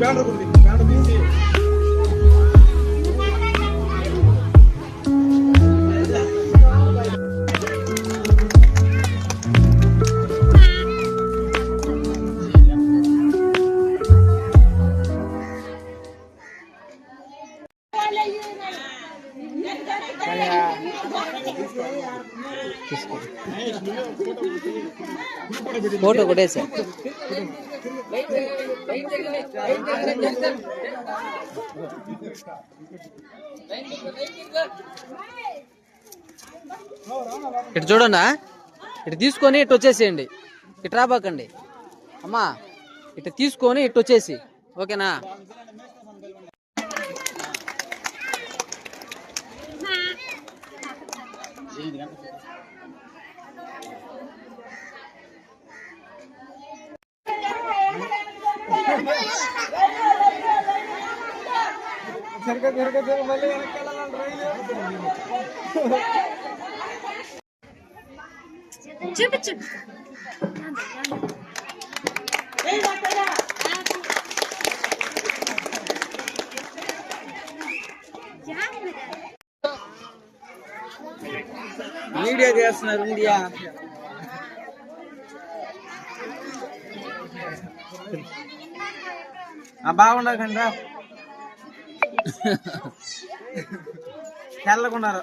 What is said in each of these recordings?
Banner ఉంది banner తీసి photo కొట్టేసా. ఇటు చూడన్నా ఇటు తీసుకొని ఇటు వచ్చేసేయండి. ఇటు రాబాకండి. అమ్మా ఇటు తీసుకొని ఇటు వచ్చేసి. ఓకేనా? चुप चुप Yeah, వీడియో చేస్తున్నారు మీడియా. బాగుండకండి రా. తెల్లకున్నారు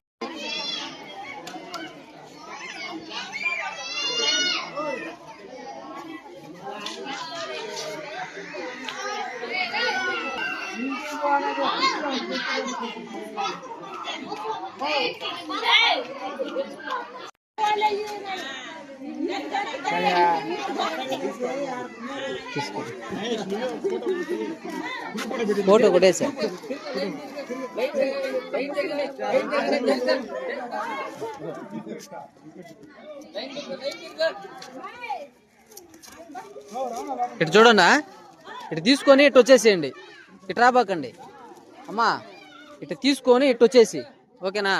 ఫోటో కొట్టేసా ఇటు చూడన్నా ఇటు తీసుకొని ఇటు వచ్చేసేయండి. ఇటు రాబాకండి. అమ్మా ఇటు తీసుకొని ఇటు వచ్చేసి. ఓకేనా?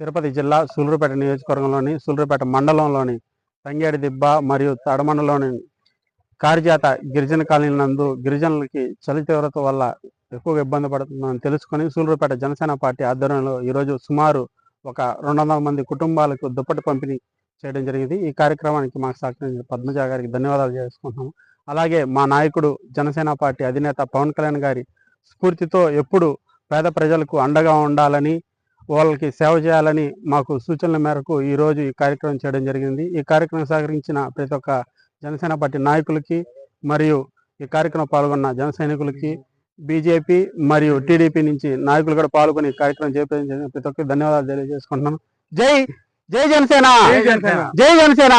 తిరుపతి జిల్లా సూలూరుపేట నియోజకవర్గంలోని సూలూరుపేట మండలంలోని తంగేడి దిబ్బ మరియు తడమండలోని కారిజాత గిరిజన కాలనీ నందు గిరిజనులకి చలి తీవ్రత వల్ల ఎక్కువగా ఇబ్బంది పడుతుందని తెలుసుకొని సూలూరుపేట జనసేన పార్టీ ఆధ్వర్యంలో ఈరోజు సుమారు ఒక రెండు వందల మంది కుటుంబాలకు దుప్పటి పంపిణీ చేయడం జరిగింది. ఈ కార్యక్రమానికి మాకు సహకరించిన పద్మజ గారికి ధన్యవాదాలు చేసుకుంటున్నాము. అలాగే మా నాయకుడు జనసేన పార్టీ అధినేత పవన్ కళ్యాణ్ గారి స్ఫూర్తితో ఎప్పుడు పేద ప్రజలకు అండగా ఉండాలని వాళ్ళకి సేవ చేయాలని మాకు సూచనల మేరకు ఈ రోజు ఈ కార్యక్రమం చేయడం జరిగింది. ఈ కార్యక్రమం సహకరించిన ప్రతి ఒక్క జనసేన పార్టీ నాయకులకి మరియు ఈ కార్యక్రమం పాల్గొన్న జన సైనికులకి బీజేపీ మరియు టీడీపీ నుంచి నాయకులు కూడా పాల్గొని ఈ కార్యక్రమం జరిగింది. ప్రతి ఒక్కరికి ధన్యవాదాలు తెలియజేసుకుంటున్నాను. జై. జై జనసేన! జై జనసేన!